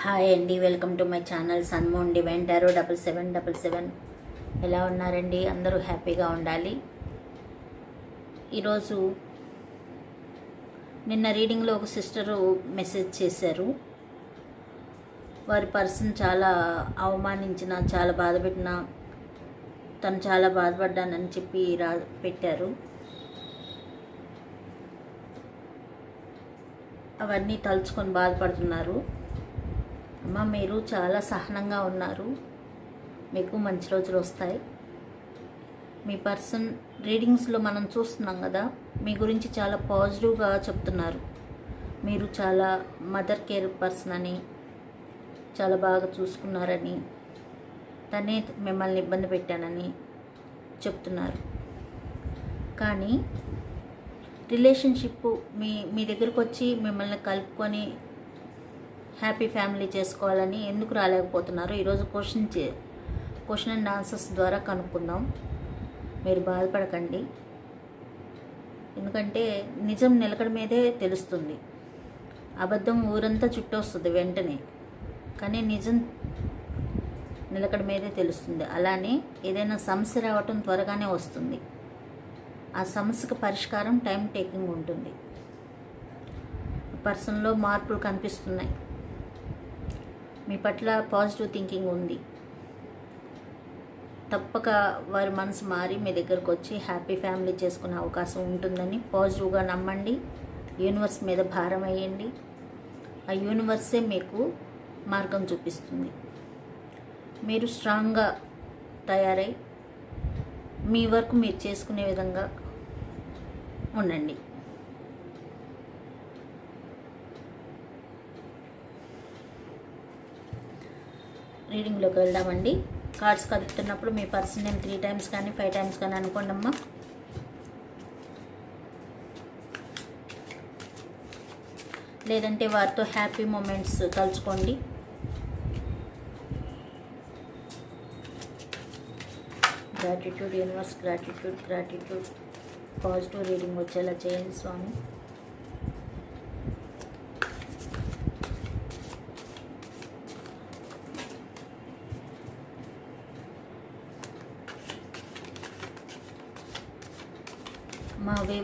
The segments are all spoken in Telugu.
హాయ్ అండి welcome to my channel Sunmoon divine tarot double seven double seven. ఎలా ఉన్నారండి? అందరూ హ్యాపీగా ఉండాలి. ఈరోజు నిన్న రీడింగ్లో ఒక సిస్టరు మెసేజ్ చేశారు. వారి పర్సన్ చాలా అవమానించిన చాలా బాధపెట్టిన తను చాలా బాధపడ్డానని చెప్పి రా పెట్టారు. అవన్నీ తలుచుకొని బాధపడుతున్నారు. అమ్మ మీరు చాలా సహనంగా ఉన్నారు. మీకు మంచి రోజులు వస్తాయి. మీ పర్సన్ రీడింగ్స్లో మనం చూస్తున్నాం కదా మీ గురించి చాలా పాజిటివ్గా చెప్తున్నారు. మీరు చాలా మదర్ కేర్ పర్సన్ అని చాలా బాగా చూసుకున్నారని తనే మిమ్మల్ని ఇబ్బంది పెట్టానని చెప్తున్నారు. కానీ రిలేషన్షిప్ మీ మీ దగ్గరకు వచ్చి మిమ్మల్ని కలుపుకొని హ్యాపీ ఫ్యామిలీ చేసుకోవాలని ఎందుకు రాలేకపోతున్నారు? ఈరోజు క్వశ్చన్ చే క్వశ్చన్ అండ్ ఆన్సర్స్ ద్వారా కనుక్కుందాం. మీరు బాధపడకండి. ఎందుకంటే నిజం నిలకడ మీదే తెలుస్తుంది. అబద్ధం ఊరంతా చుట్టొస్తుంది వెంటనే. కానీ నిజం నిలకడ మీదే తెలుస్తుంది. అలానే ఏదైనా సమస్య రావటం త్వరగానే వస్తుంది. ఆ సమస్యకు పరిష్కారం టైం టేకింగ్ ఉంటుంది. పర్సన్లో మార్పులు కనిపిస్తున్నాయి. మీ పట్ల పాజిటివ్ థింకింగ్ ఉంది. తప్పక వారి మనసు మారి మీ దగ్గరకు వచ్చి హ్యాపీ ఫ్యామిలీ చేసుకునే అవకాశం ఉంటుందని పాజిటివ్గా నమ్మండి. యూనివర్స్ మీద భారం వేయండి. ఆ యూనివర్సే మీకు మార్గం చూపిస్తుంది. మీరు స్ట్రాంగ్గా తయారై మీ వర్క్ మీరు చేసుకునే విధంగా ఉండండి. రీడింగ్లోకి వెళ్దామండి. కార్డ్స్ కదుపుతున్నప్పుడు మీ పర్సన్ నేమ్ త్రీ టైమ్స్ కానీ ఫైవ్ టైమ్స్ కానీ అనుకోండి అమ్మా లేదంటే వారితో హ్యాపీ మూమెంట్స్ తలుచుకోండి. Gratitude universe gratitude gratitude positive reading వచ్చేలా చేయండి స్వామి.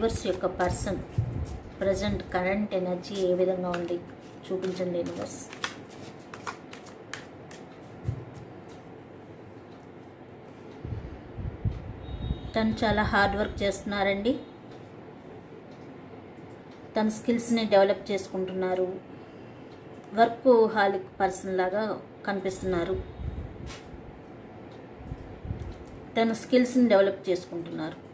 యూనివర్స్ యొక్క పర్సన్ ప్రజెంట్ కరెంట్ ఎనర్జీ ఏ విధంగా ఉంది? చూపించండి యూనివర్స్. తను చాలా హార్డ్ వర్క్ చేస్తున్నారండి. తన స్కిల్స్ని డెవలప్ చేసుకుంటున్నారు. వర్క్ హాలిక్ పర్సన్ లాగా కనిపిస్తున్నారు. తన స్కిల్స్ని డెవలప్ చేసుకుంటున్నారు.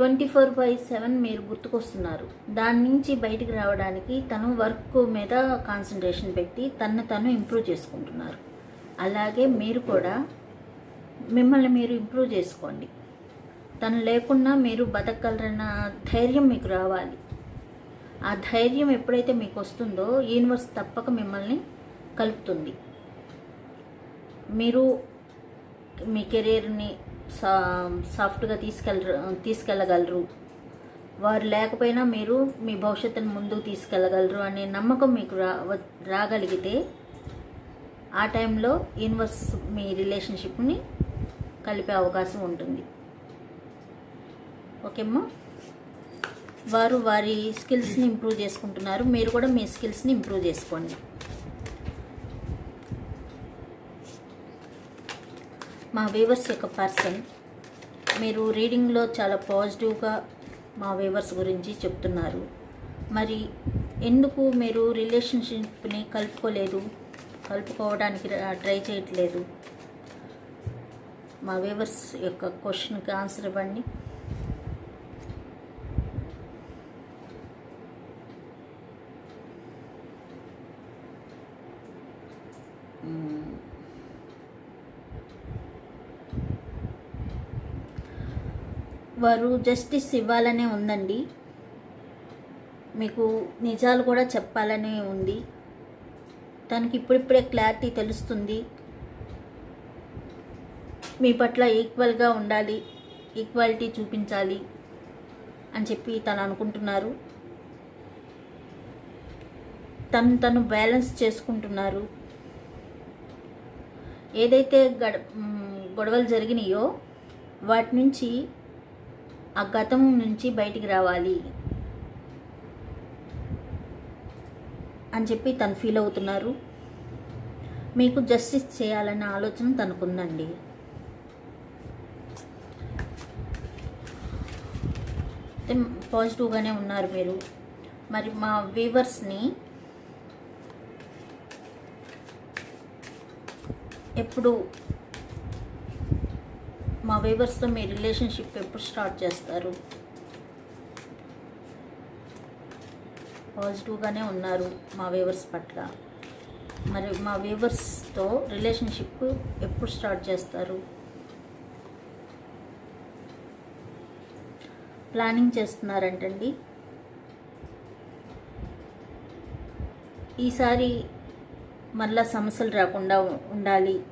ట్వంటీ ఫోర్ బై సెవెన్ మీరు గుర్తుకొస్తున్నారు. దాని నుంచి బయటికి రావడానికి తను వర్క్ మీద కాన్సన్ట్రేషన్ పెట్టి తను తను ఇంప్రూవ్ చేసుకుంటున్నారు. అలాగే మీరు కూడా మిమ్మల్ని మీరు ఇంప్రూవ్ చేసుకోండి. తను లేకున్నా మీరు బతకగలరన్న ధైర్యం మీకు రావాలి. ఆ ధైర్యం ఎప్పుడైతే మీకు వస్తుందో యూనివర్స్ తప్పక మిమ్మల్ని కలుపుతుంది. మీరు మీ కెరీర్ని సా సాఫ్ట్గా తీసుకెళ్ళ తీసుకెళ్ళగలరు. వారు లేకపోయినా మీరు మీ భవిష్యత్తును ముందుకు తీసుకెళ్ళగలరు అనే నమ్మకం మీకు రా రాగలిగితే ఆ టైంలో యూనివర్స్ మీ రిలేషన్షిప్ని కలిపే అవకాశం ఉంటుంది. ఓకేమ్మా? వారు వారి స్కిల్స్ని ఇంప్రూవ్ చేసుకుంటున్నారు. మీరు కూడా మీ స్కిల్స్ని ఇంప్రూవ్ చేసుకోండి. మా వీవర్స్ యొక్క పర్సన్ మీరు రీడింగ్లో చాలా పాజిటివ్గా మా వీవర్స్ గురించి చెప్తున్నారు. మరి ఎందుకు మీరు రిలేషన్షిప్ని కలుపుకోలేదు? కలుపుకోవడానికి ట్రై చేయట్లేదు? మా వీవర్స్ యొక్క క్వశ్చన్కి ఆన్సర్ ఇవ్వండి. వారు జస్టిస్ ఇవ్వాలనే ఉందండి. మీకు నిజాలు కూడా చెప్పాలనే ఉంది. తనకి ఇప్పుడిప్పుడే క్లారిటీ తెలుస్తుంది. మీ పట్ల ఈక్వల్గా ఉండాలి ఈక్వాలిటీ చూపించాలి అని చెప్పి తను అనుకుంటున్నారు. తను తను బ్యాలెన్స్ చేసుకుంటున్నారు. ఏదైతే గడ గొడవలు జరిగినాయో వాటి నుంచి ఆ గతం నుంచి బయటికి రావాలి అని చెప్పి తను ఫీల్ అవుతున్నారు. మీకు జస్టిస్ చేయాలన్న ఆలోచన తనకుందండి. పాజిటివ్గానే ఉన్నారు మీరు. మరి మా వీవర్స్ని ఎప్పుడు మా వేవర్స్తో మీ రిలేషన్షిప్ ఎప్పుడు స్టార్ట్ చేస్తారు? పాజిటివ్గానే ఉన్నారు మా వేవర్స్ పట్ల. మరి మా వేవర్స్తో రిలేషన్షిప్ ఎప్పుడు స్టార్ట్ చేస్తారు? ప్లానింగ్ చేస్తున్నారంటండి. ఈసారి మళ్ళా సమస్యలు రాకుండా ఉండాలి.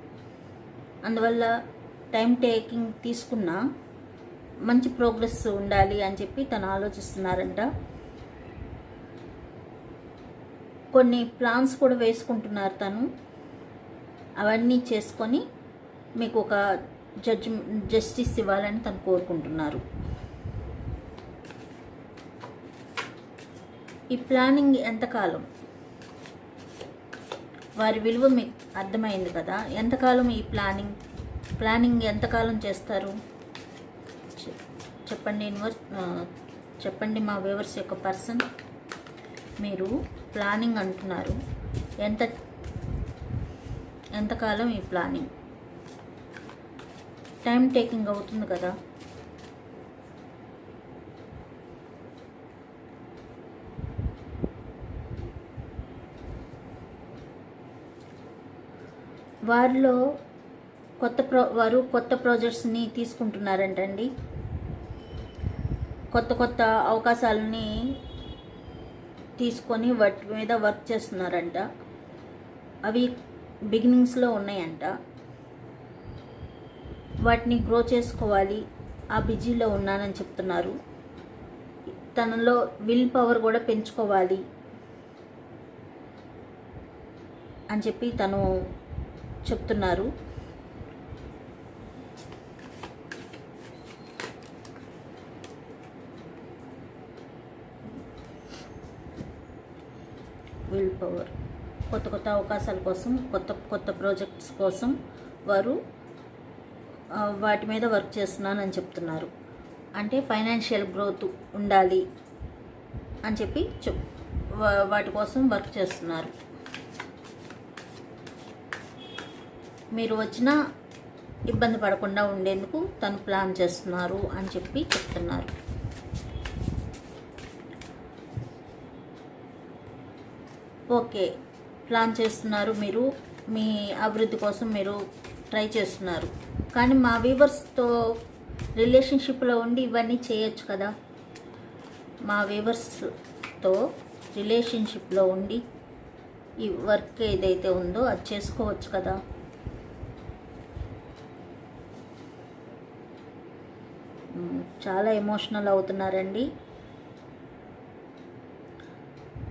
అందువల్ల టైం టేకింగ్ తీసుకున్నా మంచి ప్రోగ్రెస్ ఉండాలి అని చెప్పి తను ఆలోచిస్తున్నారంట. కొన్ని ప్లాన్స్ కూడా వేసుకుంటున్నారు తను. అవన్నీ చేసుకొని మీకు ఒక జడ్జ్ జస్టిస్ ఇవ్వాలని తను కోరుకుంటున్నారు. ఈ ప్లానింగ్ ఎంతకాలం? వారి విలువ మీకు అర్థమైంది కదా? ఎంతకాలం ఈ ప్లానింగ్? ప్లానింగ్ ఎంతకాలం చేస్తారు? చెప్పండి ఇన్వర్ చెప్పండి మా వ్యూవర్స్ యొక్క పర్సన్. మీరు ప్లానింగ్ అంటున్నారు. ఎంత ఎంతకాలం ఈ ప్లానింగ్? టైం టేకింగ్ అవుతుంది కదా? వారిలో కొత్త ప్రో వారు కొత్త ప్రాజెక్ట్స్ని తీసుకుంటున్నారంటండి. కొత్త కొత్త అవకాశాలని తీసుకొని వాటి మీద వర్క్ చేస్తున్నారంట. అవి బిగినింగ్స్లో ఉన్నాయంట. వాటిని గ్రో చేసుకోవాలి. ఆ బిజీలో ఉన్నానని చెప్తున్నారు. తనలో విల్ పవర్ కూడా పెంచుకోవాలి అని చెప్పి తను చెప్తున్నారు విల్ పవర్. కొత్త కొత్త అవకాశాల కోసం కొత్త కొత్త ప్రాజెక్ట్స్ కోసం వారు వాటి మీద వర్క్ చేస్తున్నానని చెప్తున్నారు. అంటే ఫైనాన్షియల్ గ్రోత్ ఉండాలి అని చెప్పి చెప్ వా- వాటి కోసం వర్క్ చేస్తున్నారు. మీరు వచ్చిన ఇబ్బంది పడకుండా ఉండేందుకు తను ప్లాన్ చేస్తున్నారు అని చెప్పి చెప్తున్నారు. ఓకే. ప్లాన్ చేస్తున్నారు మీరు. మీ అభివృద్ధి కోసం మీరు ట్రై చేస్తున్నారు. కానీ మా వీవర్స్తో రిలేషన్షిప్లో ఉండి ఇవన్నీ చేయొచ్చు కదా? మా వీవర్స్తో రిలేషన్షిప్లో ఉండి ఈ వర్క్ ఏదైతే ఉందో అది చేసుకోవచ్చు కదా? చాలా ఎమోషనల్ అవుతున్నారండి.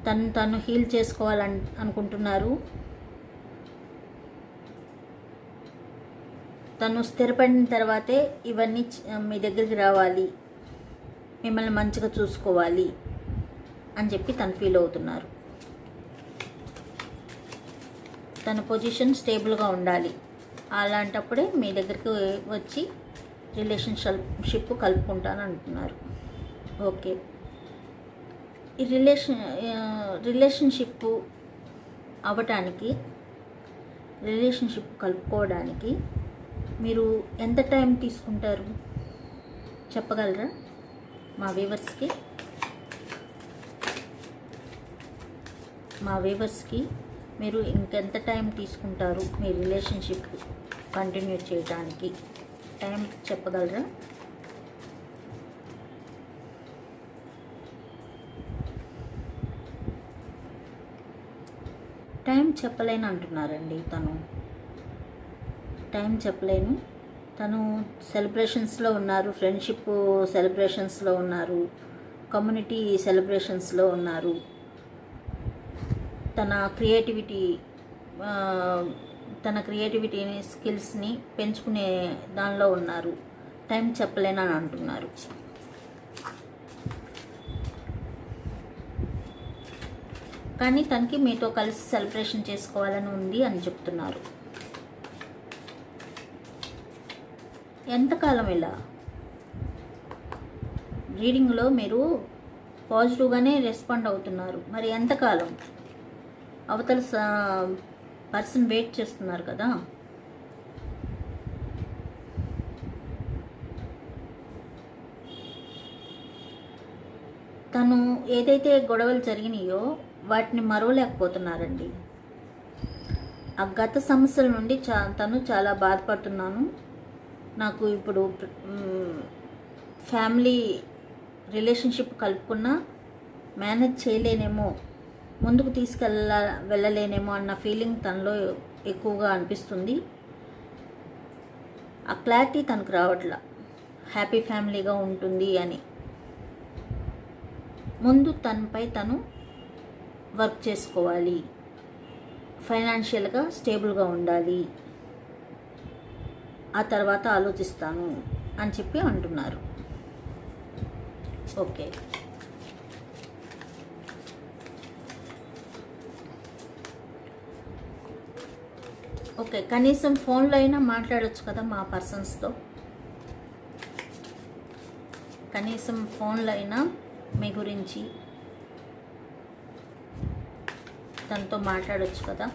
తను తను హీల్ చేసుకోవాలని అనుకుంటున్నారు. తను స్థిరపడిన తర్వాతే ఇవన్నీ మీ దగ్గరికి రావాలి. మిమ్మల్ని మంచిగా చూసుకోవాలి అని చెప్పి తను ఫీల్ అవుతున్నారు. తన పొజిషన్ స్టేబుల్గా ఉండాలి. అలాంటప్పుడే మీ దగ్గరికి వచ్చి రిలేషన్షిప్ కలుపుకుంటాను అంటున్నారు. ఓకే. ఈ రిలేషన్ రిలేషన్షిప్ అవ్వటానికి రిలేషన్షిప్ కలుపుకోవడానికి మీరు ఎంత టైం తీసుకుంటారు? చెప్పగలరా మా వీవర్స్కి మా వీవర్స్కి మీరు ఇంకెంత టైం తీసుకుంటారు మీ రిలేషన్షిప్ కంటిన్యూ చేయడానికి టైం చెప్పగలరా? టైం చెప్పలేను అంటున్నారండి తను. టైం చెప్పలేను. తను సెలబ్రేషన్స్లో ఉన్నారు ఫ్రెండ్షిప్ సెలబ్రేషన్స్లో ఉన్నారు కమ్యూనిటీ సెలబ్రేషన్స్లో ఉన్నారు. తన క్రియేటివిటీ తన క్రియేటివిటీని స్కిల్స్ని పెంచుకునే దానిలో ఉన్నారు. టైం చెప్పలేనని అంటున్నారు. కానీ తనకి మీతో కలిసి సెలబ్రేషన్ చేసుకోవాలని ఉంది అని చెప్తున్నారు. ఎంతకాలం ఇలా? రీడింగ్లో మీరు పాజిటివ్గానే రెస్పాండ్ అవుతున్నారు. మరి ఎంతకాలం? అవతల పర్సన్ వెయిట్ చేస్తున్నారు కదా? తను ఏదైతే గొడవలు జరిగినాయో వాటిని మరవలేకపోతున్నారండి. ఆ గత సమస్యల నుండి చా తను చాలా బాధపడుతున్నాను. నాకు ఇప్పుడు ఫ్యామిలీ రిలేషన్షిప్ కలుపుకున్నా మేనేజ్ చేయలేనేమో ముందుకు తీసుకెళ్ళ వెళ్ళలేనేమో అన్న ఫీలింగ్ తనలో ఎక్కువగా అనిపిస్తుంది. ఆ క్లారిటీ తనకు రావట్లా. హ్యాపీ ఫ్యామిలీగా ఉంటుంది అని. ముందు తనపై తను వర్క్ చేసుకోవాలి. ఫైనాన్షియల్గా స్టేబుల్గా ఉండాలి. ఆ తర్వాత ఆలోచిస్తాను అని చెప్పి అంటున్నారు. ఓకే. ఓకే కనీసం ఫోన్లో అయినా మాట్లాడచ్చు కదా మా పర్సన్స్తో? కనీసం ఫోన్లో అయినా మీ గురించి తనతో మాట్లాడవచ్చు కదా?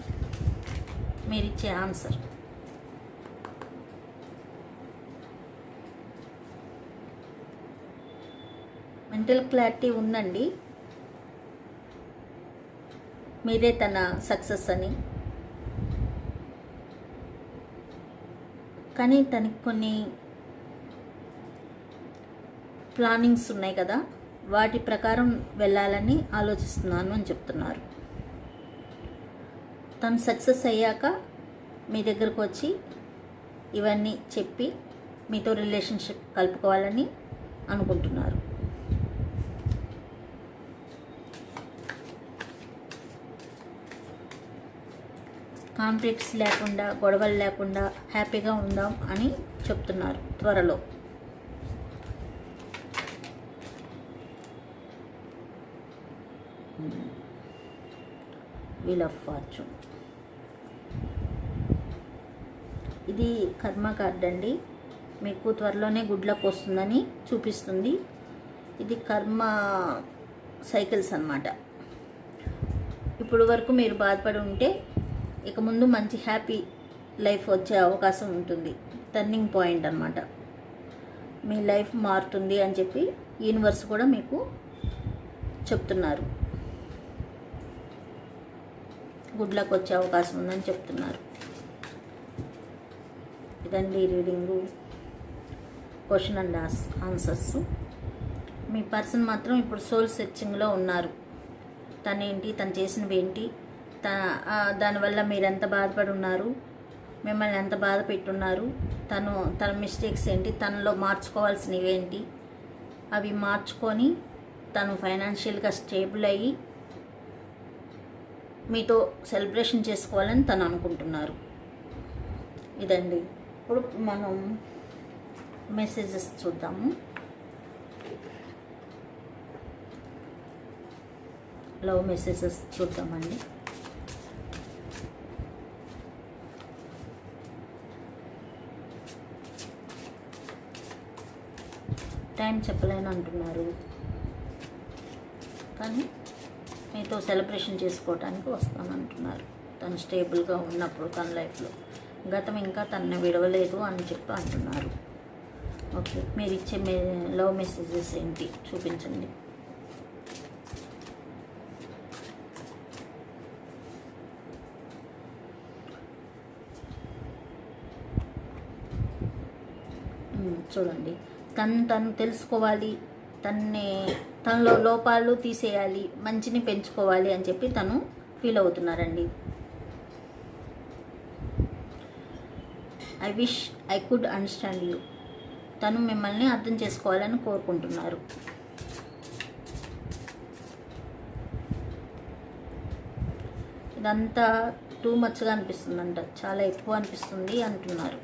మీరు ఇచ్చే ఆన్సర్. మెంటల్ క్లారిటీ ఉందండి. మీరే తన సక్సెస్ అని. కానీ తనకి కొన్ని ప్లానింగ్స్ ఉన్నాయి కదా? వాటి ప్రకారం వెళ్ళాలని ఆలోచిస్తున్నాను అని చెప్తున్నారు. తను సక్సెస్ అయ్యాక మీ దగ్గరకు వచ్చి ఇవన్నీ చెప్పి మీతో రిలేషన్షిప్ కలుపుకోవాలని అనుకుంటున్నారు. కాన్ఫ్లిక్ట్స్ లేకుండా గొడవలు లేకుండా హ్యాపీగా ఉందాం అని చెప్తున్నారు త్వరలో. వీల్ ఆఫ్ ఫార్చ్యూన్ ఇది కర్మ కార్డ్ అండి. మీకు త్వరలోనే గుడ్లకు వస్తుందని చూపిస్తుంది. ఇది కర్మ సైకిల్స్ అన్నమాట. ఇప్పుడు వరకు మీరు బాధపడి ఉంటే ఇక ముందు మంచి హ్యాపీ లైఫ్ వచ్చే అవకాశం ఉంటుంది. టర్నింగ్ పాయింట్ అన్నమాట. మీ లైఫ్ మారుతుంది అని చెప్పి యూనివర్స్ కూడా మీకు చెప్తున్నారు. గుడ్లకు వచ్చే అవకాశం ఉందని చెప్తున్నారు. ఇదండి రీడింగు. క్వశ్చన్ అండ్ ఆన్సర్స్ మీ పర్సన్ మాత్రం ఇప్పుడు సోల్ సెర్చింగ్లో ఉన్నారు. తనేంటి తను చేసినవి ఏంటి? త దానివల్ల మీరు ఎంత బాధపడి ఉన్నారు మిమ్మల్ని ఎంత బాధ పెట్టున్నారు? తను తన మిస్టేక్స్ ఏంటి? తనలో మార్చుకోవాల్సినవి ఏంటి? అవి మార్చుకొని తను ఫైనాన్షియల్గా స్టేబుల్ అయ్యి మీతో సెలబ్రేషన్ చేసుకోవాలని తను అనుకుంటున్నారు. ఇదండి. ఇప్పుడు మనం మెసేజెస్ చూద్దాము. లవ్ మెసేజెస్ చూద్దామండి. టైం చెప్పలేను అంటున్నారు. కానీ మీతో సెలబ్రేషన్ చేసుకోవడానికి వస్తానంటున్నారు. తను స్టేబుల్గా ఉన్నప్పుడు తన లైఫ్లో గతం ఇంకా తనని విడవలేదు అని చెప్పి అంటున్నారు. ఓకే మీరు ఇచ్చే మే లవ్ మెసేజెస్ ఏంటి? చూపించండి. చూడండి. తను తను తెలుసుకోవాలి. తన్ని తనలో లోపాలు తీసేయాలి. మంచిని పెంచుకోవాలి అని చెప్పి తను feel అవుతున్నారండి. I wish I could understand you తను మిమ్మల్ని అర్థం చేసుకోవాలని కోరుకుంటున్నారు. ఇదంతా టూ మచ్గా అనిపిస్తుందంట. చాలా ఎక్కువ అనిపిస్తుంది అంటున్నారు.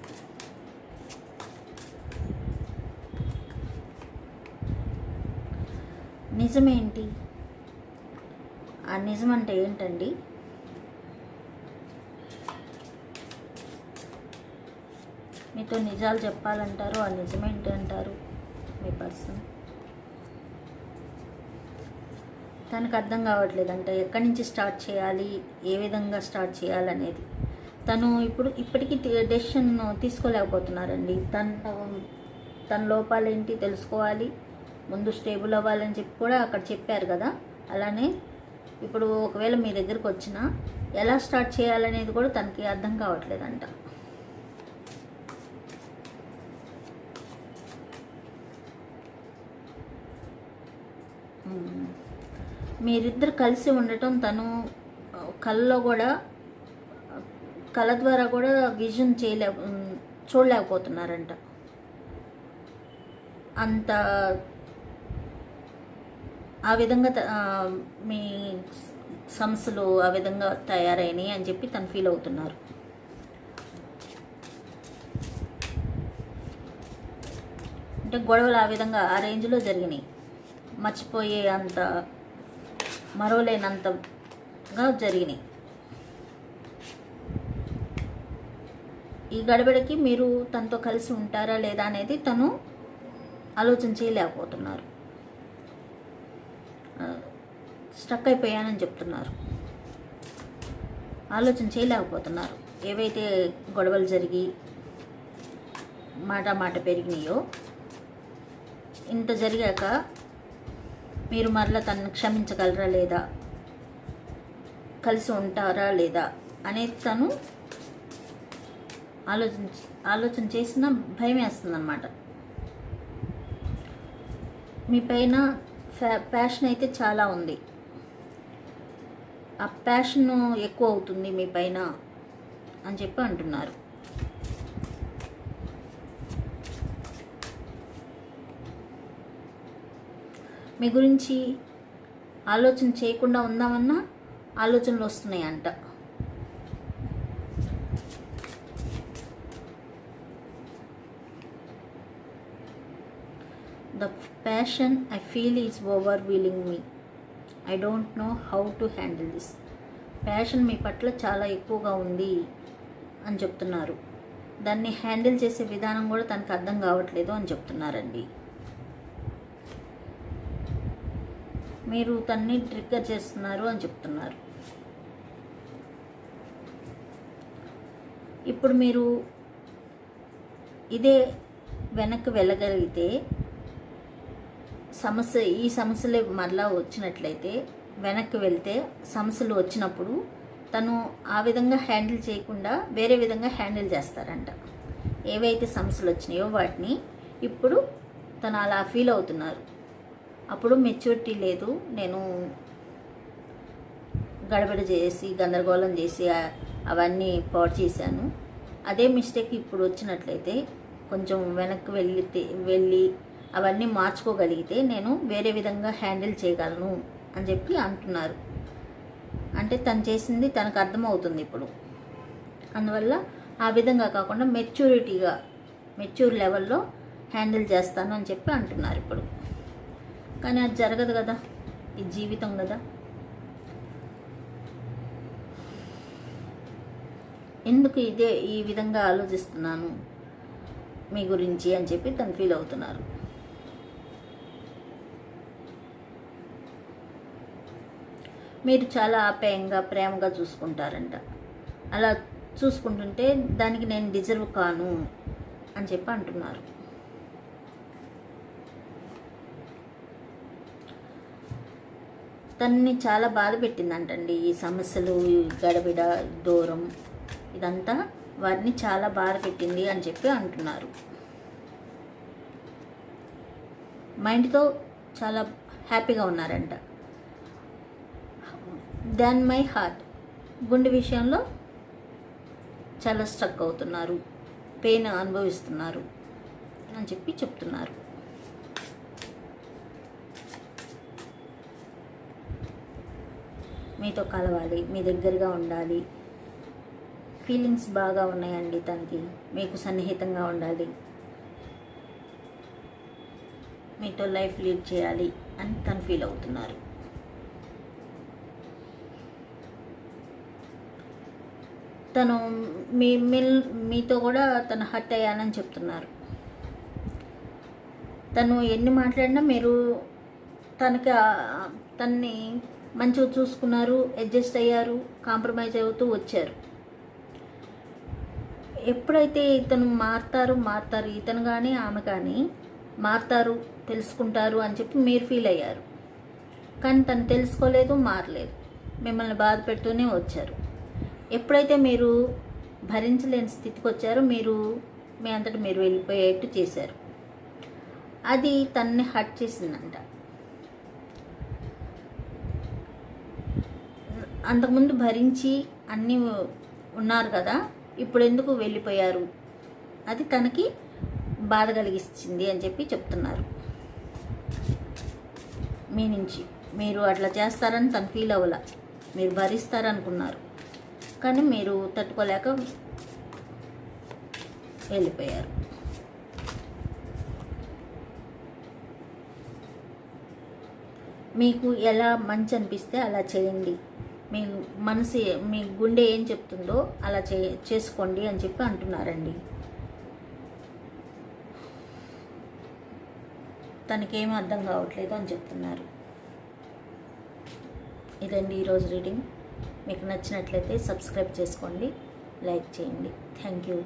నిజమేంటి? ఆ నిజం అంటే ఏంటండి? మీతో నిజాలు చెప్పాలంటారు ఆ నిజమేంటి అంటారు మీ పర్సన్? తనకు అర్థం కావట్లేదంట ఎక్కడి నుంచి స్టార్ట్ చేయాలి ఏ విధంగా స్టార్ట్ చేయాలనేది తను ఇప్పుడు ఇప్పటికీ డెసిషన్ తీసుకోలేకపోతున్నారండి. తన తన లోపాలేంటి తెలుసుకోవాలి ముందు స్టేబుల్ అవ్వాలని చెప్పి కూడా అక్కడ చెప్పారు కదా. అలానే ఇప్పుడు ఒకవేళ మీ దగ్గరకు వచ్చినా ఎలా స్టార్ట్ చేయాలనేది కూడా తనకి అర్థం కావట్లేదంట. మీరిద్దరు కలిసి ఉండటం తను కళ్ళలో కూడా కళ ద్వారా కూడా విజన్ చేయలే చూడలేకపోతున్నారంట. అంత ఆ విధంగా మీ సమస్యలు ఆ విధంగా తయారైనాయి అని చెప్పి తను ఫీల్ అవుతున్నారు. అంటే గొడవలు ఆ విధంగా ఆ రేంజ్లో జరిగినాయి. మర్చిపోయే అంత మరోలేనంతగా జరిగినాయి. ఈ గడబడికి మీరు తనతో కలిసి ఉంటారా లేదా అనేది తను ఆలోచించలేకపోతున్నారు. స్టక్ అయిపోయానని చెప్తున్నారు. ఆలోచన చేయలేకపోతున్నారు ఏవైతే గొడవలు జరిగి మాట మాట పెరిగినాయో ఇంత జరిగాక మీరు మరలా తనను క్షమించగలరా లేదా? కలిసి ఉంటారా లేదా? అనేది తను ఆలోచన ఆలోచన చేసిన భయం వేస్తుందన్నమాట. మీ పైన ఫ్యా ప్యాషన్ అయితే చాలా ఉంది. ఆ ప్యాషన్ ఎక్కువ అవుతుంది మీ పైన అని చెప్పి అంటున్నారు. మీ గురించి ఆలోచన చేయకుండా ఉందామన్నా ఆలోచనలు వస్తున్నాయి అంట the passion I feel is overwhelming me I don't know how to handle this passion మీ పట్ల చాలా ఎక్కువగా ఉంది అని చెప్తున్నారు. దాన్ని హ్యాండిల్ చేసే విధానం కూడా తనకు అర్థం కావట్లేదు అని చెప్తున్నారండి. మీరు తన్ని ట్రిగ్గర్ చేస్తున్నారు అని చెప్తున్నారు. ఇప్పుడు మీరు ఇదే వెనక్కి వెళ్ళగలిగితే సమస్య ఈ సమస్యలే మరలా వచ్చినట్లయితే వెనక్కి వెళ్తే సమస్యలు వచ్చినప్పుడు తను ఆ విధంగా హ్యాండిల్ చేయకుండా వేరే విధంగా హ్యాండిల్ చేస్తారంట. ఏవైతే సమస్యలు వచ్చినాయో వాటిని ఇప్పుడు తను అలా ఫీల్ అవుతున్నారు. అప్పుడు మెచ్యూరిటీ లేదు. నేను గడబడ చేసి గందరగోళం చేసి అవన్నీ పాడు చేశాను. అదే మిస్టేక్ ఇప్పుడు వచ్చినట్లయితే కొంచెం వెనక్కి వెళ్ళితే వెళ్ళి అవన్నీ మార్చుకోగలిగితే నేను వేరే విధంగా హ్యాండిల్ చేయగలను అని చెప్పి అంటున్నారు. అంటే తను చేసింది తనకు అర్థమవుతుంది ఇప్పుడు. అందువల్ల ఆ విధంగా కాకుండా మెచ్యూరిటీగా మెచ్యూర్ లెవెల్లో హ్యాండిల్ చేస్తాను అని చెప్పి అంటున్నారు ఇప్పుడు. కానీ అది జరగదు కదా. ఈ జీవితం కదా. ఎందుకు ఇదే ఈ విధంగా ఆలోచిస్తున్నాను మీ గురించి అని చెప్పి తను ఫీల్ అవుతున్నారు. మీరు చాలా ఆప్యాయంగా ప్రేమగా చూసుకుంటారంట. అలా చూసుకుంటుంటే దానికి నేను డిజర్వ్ కాను అని చెప్పి అంటున్నారు. తన్ని చాలా బాధ పెట్టిందంటండి. ఈ సమస్యలు గడబిడ దూరం ఇదంతా వారిని చాలా బాధ పెట్టింది అని చెప్పి అంటున్నారు. మైండ్తో చాలా హ్యాపీగా ఉన్నారంట. దాన్ మై హార్ట్ గుండె విషయంలో చాలా స్ట్రక్ అవుతున్నారు. పెయిన్ అనుభవిస్తున్నారు అని చెప్పి చెప్తున్నారు. మీతో కలవాలి మీ దగ్గరగా ఉండాలి. ఫీలింగ్స్ బాగా ఉన్నాయండి తనకి మీకు సన్నిహితంగా ఉండాలి. మీతో లైఫ్ లీడ్ చేయాలి అని తను ఫీల్ అవుతున్నారు. తను మీ మిల్ మీతో కూడా తను హర్ట్ అయ్యానని చెప్తున్నారు. తను ఎన్ని మాట్లాడినా మీరు తనకి తన్ని మంచిగా చూసుకున్నారు అడ్జస్ట్ అయ్యారు కాంప్రమైజ్ అవుతూ వచ్చారు. ఎప్పుడైతే ఇతను మారుతారు మారుతారు ఇతను కానీ ఆమె కానీ మారుతారు తెలుసుకుంటారు అని చెప్పి మీరు ఫీల్ అయ్యారు. కానీ తను తెలుసుకోలేదు మారలేదు. మిమ్మల్ని బాధ పెడుతూనే వచ్చారు. ఎప్పుడైతే మీరు భరించలేని స్థితికి వచ్చారో మీరు మీ అంతటి మీరు వెళ్ళిపోయేట్టు చేశారు. అది తనని హర్ట్ చేసిందంట. అంతకుముందు భరించి అన్నీ ఉన్నారు కదా ఇప్పుడు ఎందుకు వెళ్ళిపోయారు? అది తనకి బాధ కలిగిస్తుంది అని చెప్పి చెప్తున్నారు. మీ నుంచి మీరు అట్లా చేస్తారని తను ఫీల్ అవ్వాల. మీరు భరిస్తారనుకున్నారు. కానీ మీరు తట్టుకోలేక వెళ్ళిపోయారు. మీకు ఎలా మంచి అనిపిస్తే అలా చేయండి. మీ మనసు మీ గుండె ఏం చెప్తుందో అలా చే చేసుకోండి అని చెప్పి అంటున్నారండి. తనకేం అర్థం కావట్లేదు అని చెప్తున్నారు. ఇదండి ఈరోజు రీడింగ్. మీకు నచ్చినట్లయితే సబ్స్క్రైబ్ చేసుకోండి లైక్ చేయండి. Thank you.